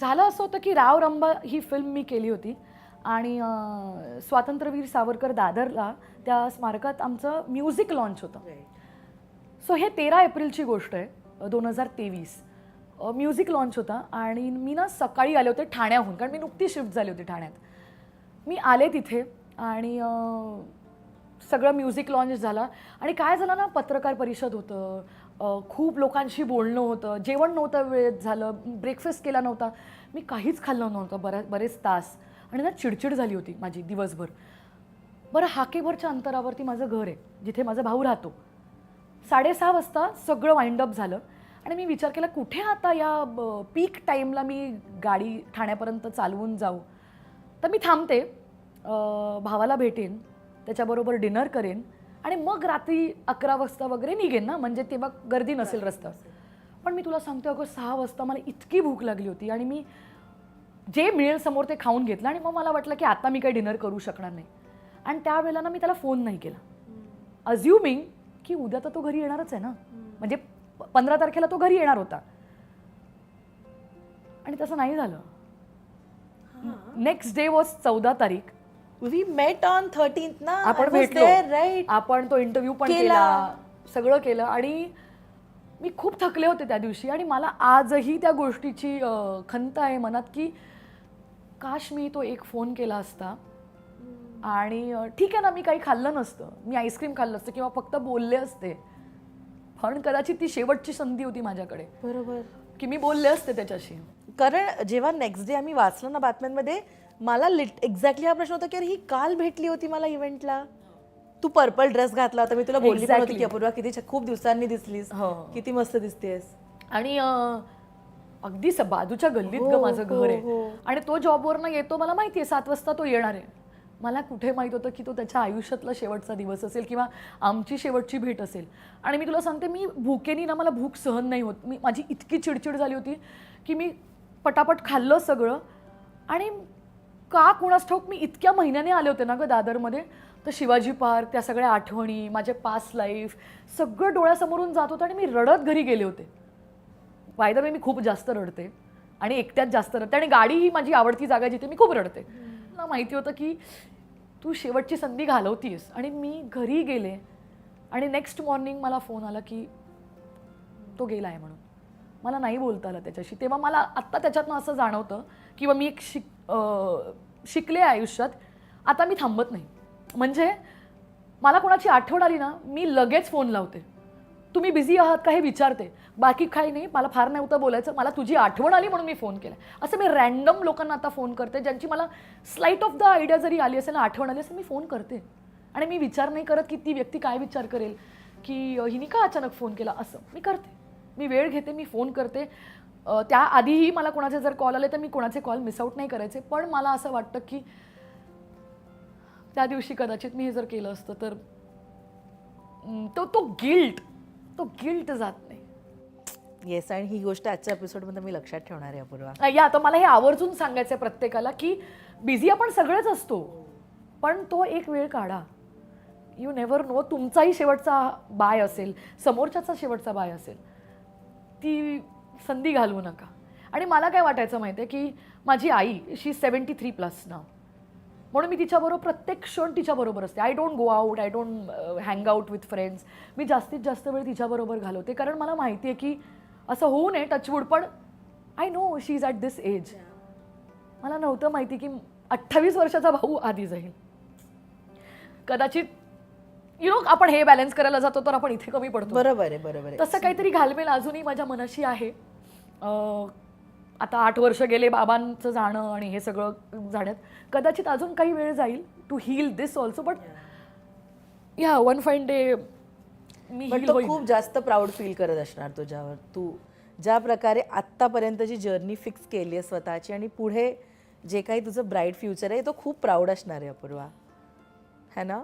झालं असं होतं की राव रंबा ही फिल्म मी केली होती. आणि स्वातंत्र्यवीर सावरकर दादरला त्या स्मारकात आमचं म्युझिक लॉन्च होतं. सो हे तेरा एप्रिलची गोष्ट आहे दोन हजार तेवीस. म्युझिक लॉन्च होता आणि मी ना सकाळी आले होते ठाण्याहून कारण मी नुकती शिफ्ट झाली होती ठाण्यात. मी आले तिथे आणि सगळं म्युझिक लॉन्च झाला. आणि काय झालं ना पत्रकार परिषद होतं खूप लोकांशी बोलणं होतं जेवण नव्हतं वेळेत झालं ब्रेकफास्ट केला नव्हता. मी काहीच खाल्लं नव्हतं बऱ्या बरेच तास. आणि ना चिडचिड झाली होती माझी दिवसभर. बरं हाकेभरच्या अंतरावरती माझं घर आहे जिथे माझा भाऊ राहतो. साडेसहा वाजता सगळं वाइंड अप झालं आणि मी विचार केला कुठे आता या पीक टाईमला मी गाडी ठाण्यापर्यंत चालवून जाऊ? तर मी थांबते भावाला भेटेन त्याच्याबरोबर डिनर करेन. आणि मग रात्री अकरा वाजता वगैरे निघेन ना म्हणजे तेव्हा गर्दी नसेल रस्त्यावर पण मी तुला सांगते अगं सहा वाजता मला इतकी भूक लागली होती आणि मी जे मिळेल समोर ते खाऊन घेतलं आणि मग मला वाटलं की आता मी काही डिनर करू शकणार नाही. आणि त्यावेळेला ना मी त्याला फोन नाही केला. अज्युमिंग की उद्या तर तो घरी येणारच आहे ना. म्हणजे पंधरा तारखेला तो घरी येणार होता. आणि तसं नाही झालं. नेक्स्ट डे वॉज चौदा तारीख. वी मेट ऑन थर्टीन ना. आपण भेटलो. राईट आपण तो इंटरव्ह्यू पण केला. सगळं केलं. आणि मी खूप थकले होते त्या दिवशी. आणि मला आजही त्या गोष्टीची खंत आहे मनात की काश मी तो एक फोन केला असता. आणि ठीक आहे ना मी काही खाल्लं नसतं. मी आईस्क्रीम खाल्लं असतं किंवा फक्त बोलले असते. पण कदाचित ती शेवटची संधी होती माझ्याकडे. बरोबर. की मी बोलले असते त्याच्याशी. कारण जेव्हा नेक्स्ट डे आम्ही वाचलं ना बातम्यांमध्ये मला लिट एक्झॅक्टली हा प्रश्न होता की अरे ही काल भेटली होती मला इव्हेंटला तू पर्पल ड्रेस घातला होता मी तुला बोलली पण होती. की अपूर्वा किती छ- खूप दिवसांनी दिसलीस. हो. किती मस्त दिसतेस. आणि अं, अगदी स- बाजूच्या गल्लीत ग हो, माझं हो, घर हो. आहे आणि तो जॉबवरनं येतो मला माहिती आहे सात वाजता तो येणार आहे. मला कुठे माहीत होतं की तो त्याच्या आयुष्यातला शेवटचा दिवस असेल किंवा आमची शेवटची भेट असेल. आणि मी तुला सांगते मी भुकेनी ना मला भूक सहन नाही होत. मी माझी इतकी चिडचिड झाली होती की मी पटापट खाल्लं सगळं. आणि का कुणास ठाऊक मी इतक्या महिन्याने आले होते ना ग दादरमध्ये. तर शिवाजी पार्क त्या सगळ्या आठवणी माझे पास्ट लाईफ सगळं डोळ्यासमोरून जात होतं आणि मी रडत घरी गेले होते. बाय द वे मी खूप जास्त रडते. आणि एकट्यात जास्त रडते. आणि गाडी ही माझी आवडती जागा जिथे मी खूप रडते. मला माहिती होतं की तू शेवटची संधी घालवतीस आणि मी घरी गेले. आणि नेक्स्ट मॉर्निंग मला फोन आला की तो गेला आहे म्हणून. मला नाही बोलता आलं त्याच्याशी. तेव्हा मला आत्ता त्याच्यातनं असं जाणवतं किंवा मी एक शिक शिकले आहे आयुष्यात. आता मी थांबत नाही. म्हणजे मला कोणाची आठवण आली ना मी लगेच फोन लावते. तुम्ही बिझी आहात का हे विचारते. बाकी काही नाही मला फार नव्हतं बोलायचं. मला तुझी आठवण आली म्हणून मी फोन केला. असं मी रॅन्डम लोकांना आता फोन करते ज्यांची मला स्लाईट ऑफ द आयडिया जरी आली असेल ना आठवण आली असेल मी फोन करते. आणि मी विचार नाही करत की ती व्यक्ती काय विचार करेल की हिने का अचानक फोन केला असं मी करते. मी वेळ घेते मी फोन करते. त्याआधीही मला कोणाचे जर कॉल आले तर मी कोणाचे कॉल मिस आऊट नाही करायचे. पण मला असं वाटतं की त्या दिवशी कदाचित मी हे जर केलं असतं तर तो तो गिल्ट तो गिल्ट जात नाही. येस आणि ही गोष्ट आजच्या एपिसोडमध्ये मी लक्षात ठेवणार आहे अपूर्वा. या आता मला हे आवर्जून सांगायचं आहे प्रत्येकाला की बिझी आपण सगळेच असतो पण तो एक वेळ काढा. यू नेवर नो तुमचाही शेवटचा बाय असेल समोरच्याचा शेवटचा बाय असेल. ती संधी घालवू नका. आणि मला काय वाटायचं माहिती आहे की माझी आई शी सेवन्टी थ्री प्लस ना म्हणून मी तिच्याबरोबर प्रत्येक क्षण तिच्याबरोबर असते. I don't go out I don't hang out with friends मी जास्तीत जास्त वेळ तिच्याबरोबर घालवते. कारण मला माहिती आहे की असं होऊ नये टचवूड पण I know she is at this age मला नव्हतं माहिती की अठ्ठावीस वर्षाचा भाऊ आधी जाईल. कदाचित यु नो आपण हे बॅलन्स करायला जातो तर आपण इथे कमी पडतो. बरोबर आहे बरोबर आहे. तसं काहीतरी घालमेल अजूनही माझ्या मनाशी आहे. अं, आता आठ वर्ष गेले बाबांचं जाणं आणि हे सगळं जाण्यात कदाचित अजून काही वेळ जाईल to heal this also but yeah one fine day मी पण heal तो होईन. खूप जास्त प्राऊड फील करत असणार तुझ्यावर. तू ज्या प्रकारे आत्तापर्यंतची जर्नी फिक्स केली आहे स्वतःची आणि पुढे जे काही तुझं ब्राईट फ्युचर आहे तो खूप प्राऊड असणार आहे अपूर्वा. है ना?